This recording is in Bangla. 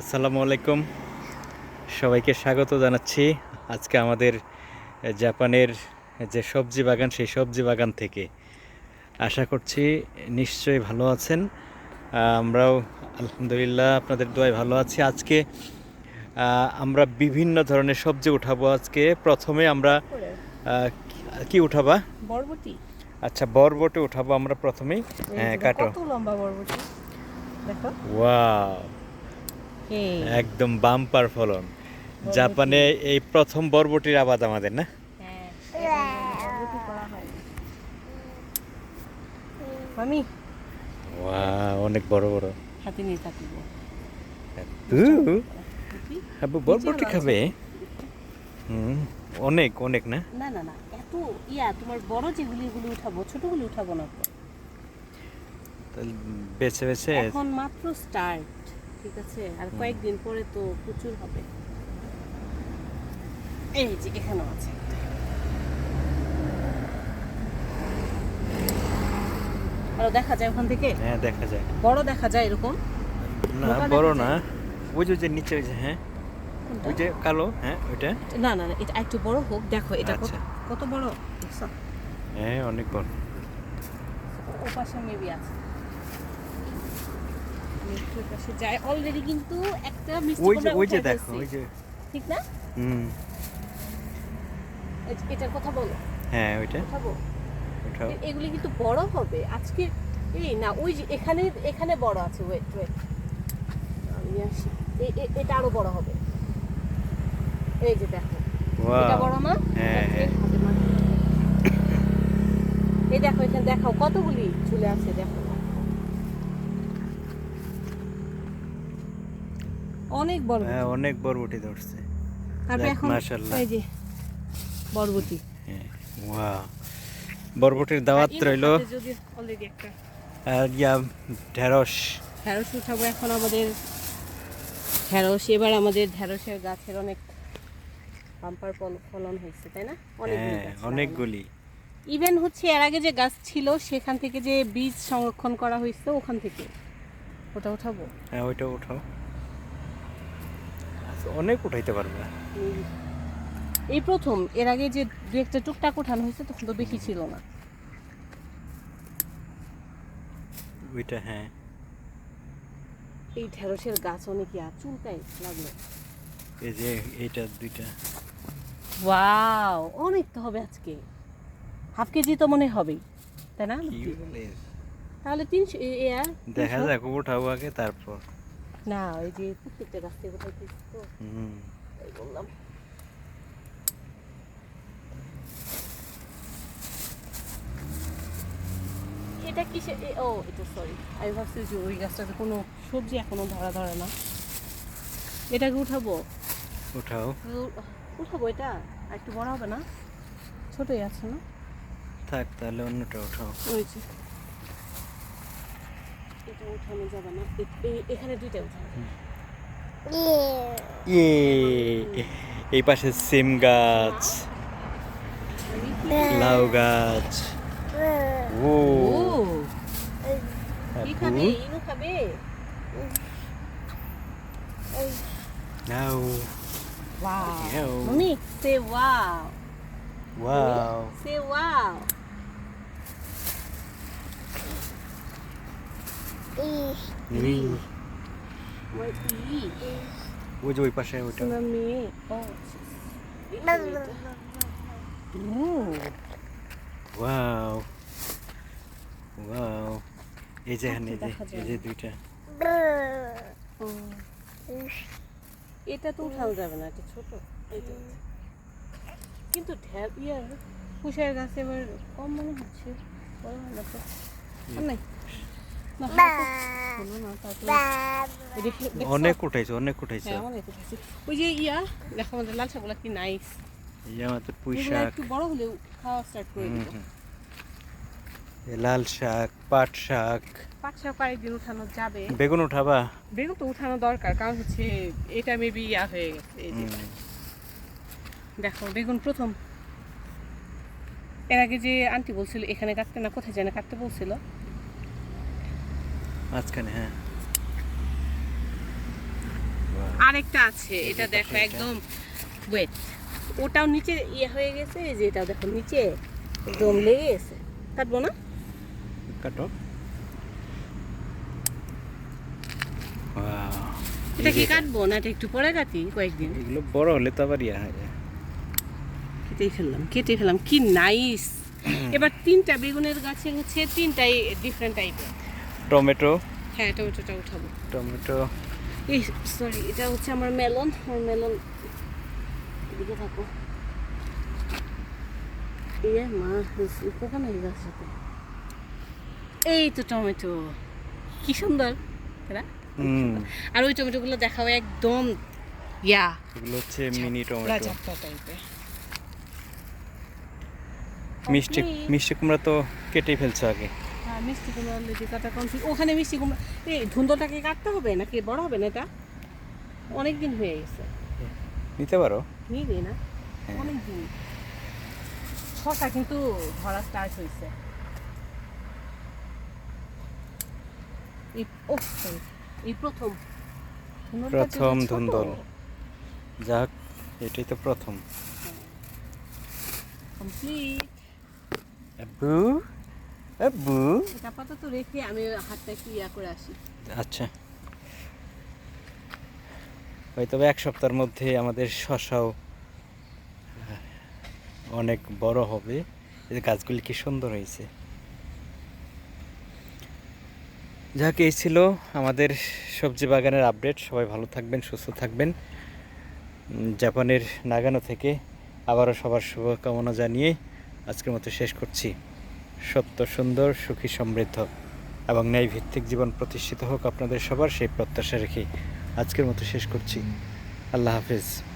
আসসালামু আলাইকুম। সবাইকে স্বাগত জানাচ্ছি আজকে আমাদের জাপানের যে সবজি বাগান সেই সবজি বাগান থেকে। আশা করছি নিশ্চয়ই ভালো আছেন। আমরাও আলহামদুলিল্লাহ আপনাদের দোয়ায় ভালো আছি। আজকে আমরা বিভিন্ন ধরনের সবজি উঠাবো আজকে। প্রথমে আমরা কি- উঠাবা? বরবটি। আচ্ছা বরবটি উঠাবো আমরা প্রথমেই। হ্যাঁ কাটো। লম্বা বরবটি। দেখো। ওয়াও। একদম বাম্পার ফলন। জাপানে এই প্রথম বরবটির আবাদ আমাদের না? হ্যাঁ মামি ওয়া অনেক বড় বড়। হাতে নিয়ে থাকিব হু, আবু বরবটি খাবে? হুম অনেক অনেক না? না না না এত ইয়া তোমার বড় যেগুলি এগুলি উঠাবো ছোটগুলি উঠাবো না বেছে বেছে। এখন মাত্র স্টার্ট ঠিক আছে? আর কয়েকদিন পরে তো প্রচুর হবে। এই যে এখানেও আছে আরও দেখা যায় ওখান থেকে? হ্যাঁ দেখা যায়। বড় দেখা যায় এরকম? না বড় না। ওই যে ওই যে নিচে ওই যে হ্যাঁ? ওই যে কালো হ্যাঁ ওইটা? না না না এটা একটু বড় হোক দেখো এটা কত আচ্ছা। বড়? হ্যাঁ অনেক বড়। ও পাশে মেবি আছে। আমি পাশে যাই অলরেডি কিন্তু একটা মিষ্টি ওই যে ওই যে দেখো ওই যে। ঠিক না? হুম। এটার কথা বলো। হ্যাঁ ওইটা। ওঠাও এগুলি কিন্তু বড় হবে। আজকে এই না ওই যে এখানে এখানে বড় আছে ওয়েট ওয়েট আমি আসি। এটা আরও বড় হবে। এই যে দেখো। এটা বড় না হ্যাঁ, হ্যাঁ। এই দেখো এখানে দেখাও কতগুলি ঝুলে আছে দেখো। অনেক বড় হ্যাঁ অনেক বরবটি ধরছে। তারপরে এখন মাশাআল্লাহ। এই যে বরবটি। হ্যাঁ ওয়া বরবটির দাওয়াত রইল আর ইয়া ঢেঁড়স। ঢেঁড়স উঠাবো এখন আমাদের। ঢেঁড়স এবার আমাদের ঢেঁড়সের গাছের অনেক পাম্পার ফলন হয়েছে তাই না? হ্যাঁ অনেকগুলি। ইভেন হচ্ছে এর আগে যে গাছ ছিল সেখান থেকে যে বীজ সংরক্ষণ করা হয়েছে ওখান থেকে। ওটা উঠাবো? হ্যাঁ ওইটা উঠাও। অনেক উঠাইতে পারবে। এই প্রথম এর আগে যে দু একটা টুকটাক উঠানো হয়েছে তখন তো বেশি ছিল না। ওইটা হ্যাঁ। এই ঢেঁড়সের গাছ অনেক ইয়া চুলকায় লাগল। এই যে এইটা দুইটা। ওয়াও অনেক তো হবে আজকে। হাফ কেজি তো মনে হবেই তাই না? তাহলে তিনশো আর দেখা যাক উঠাও আগে তারপর। না ওই যে প্রত্যেকটা গাছ থেকে উঠাইতেছি তো? হুম। তাই বললাম। এটা কিসে ও এটা সরি আমি ভাবছি যে ওই গাছটাতে কোনো সবজি এখনও ধরা ধরে না। এটাকে উঠাবো? উঠাও। উঠাবো এটা? আর একটু বড় হবে না? ছোটই আছে না? থাক তাহলে অন্যটা উঠাও। ওই যে। এটা উঠানো যাবে না। এ- এ- এখানে দুইটা উঠানো ইয়ে। এই পাশে সিম গাছ লাউ গাছ। ও। ও কি খাবে? আপু, ইনু খাবে? লাউ Wow. Ew. Mommy, say wow. Wow Say wow. ওই যে ওই পাশে Mommy. Oh. ওয়াও ওয়াও এই যে এখানে এই যে। দুইটা. এটা তো উঠানো যাবে না, এটা ছোট কিন্তু ঢ্যাপ ইয়ার কুশার গাছ এবার কম মনে হচ্ছে বড় হয় না তো নাই অনেক উঠাইছে অনেক উঠাইছে। হ্যাঁ অনেক উঠেছে ওই যে ইয়া দেখো আমাদের লাল শাকগুলো কি নাইস এই যে আমাদের পুঁই শাক। একটু বড় হলে খাওয়া স্টার্ট করে দিব। লাল শাক পাট শাক। পাঁচ শাক কয়েকদিন উঠানো যাবে। বেগুন উঠাবা? বেগুন তো উঠানো দরকার কারণ হচ্ছে এটা মেবি ইয়া হয়ে গেছে এই যে। দেখো বেগুন প্রথম। এর আগে যে আন্টি বলছিল এখানে কাটতে না কোথায় যেন কাটতে বলছিল? মাঝখানে হ্যাঁ। আরেকটা আছে এটা দেখো একদম ওয়েট ওটাও নিচে ইয়ে হয়ে গেছে এই যে এটা দেখো নিচে একদম লেগে গেছে। কাটবো না? কাটো। এটা কি কাটবো না এটা একটু পরে কাটি কয়েকদিন? এগুলো বড় হলে তো আবার ইয়া হয়ে। যায় কেটে ফেললাম কেটে ফেললাম কি নাইস এবার তিনটা বেগুনের গাছে হচ্ছে তিনটাই ডিফারেন্ট টাইপের টমেটো। হ্যাঁ টমেটোটা উঠাবো। টমেটো। এই সরি এটা হচ্ছে আমার মেলন আমার মেলন এদিকে থাকো। এ মা পোকা নাই গাছটাতে এই তো টমেটো কি সুন্দর না? আর ওই টমেটোগুলো দেখাও একদম ইয়া। এগুলো হচ্ছে মিনি টমেটো। মিষ্টি মিষ্টি কুমড়া তো কেটেই ফেলছো আগে। হ্যাঁ মিষ্টি কুমড়া অলরেডি কাটা কমপ্লিট ওখানে মিষ্টি কুমড়া এই ধুন্দটাকে কাটতে হবে নাকি? বড় হবে না এটা? অনেক দিন হয়ে গেছে। নিতে পারো। নিয়ে দিই না। হ্যাঁ। অনেক দিন ছটা কিন্তু ধরা স্টার্ট হয়েছে। এই প্রথম। প্রথম ধুন্দল। যাক এটাই তো প্রথম। complete। আব্বু আব্বু। আপাতত রেখে আমি হাতটা একটু ইয়া করে আসি। আচ্ছা। হয়তো এক সপ্তাহের মধ্যে আমাদের শশাও অনেক বড় হবে। গাছগুলি কি সুন্দর হয়েছে। যাক এই ছিল আমাদের সবজি বাগানের আপডেট। সবাই ভালো থাকবেন সুস্থ থাকবেন। জাপানের নাগানো থেকে আবারও সবার শুভকামনা জানিয়ে আজকের মতো শেষ করছি। সত্য, সুন্দর, সুখী, সমৃদ্ধ এবং ন্যায়ভিত্তিক জীবন প্রতিষ্ঠিত হোক আপনাদের সবার, সেই প্রত্যাশা রেখে আজকের মতো শেষ করছি। আল্লাহ হাফিজ।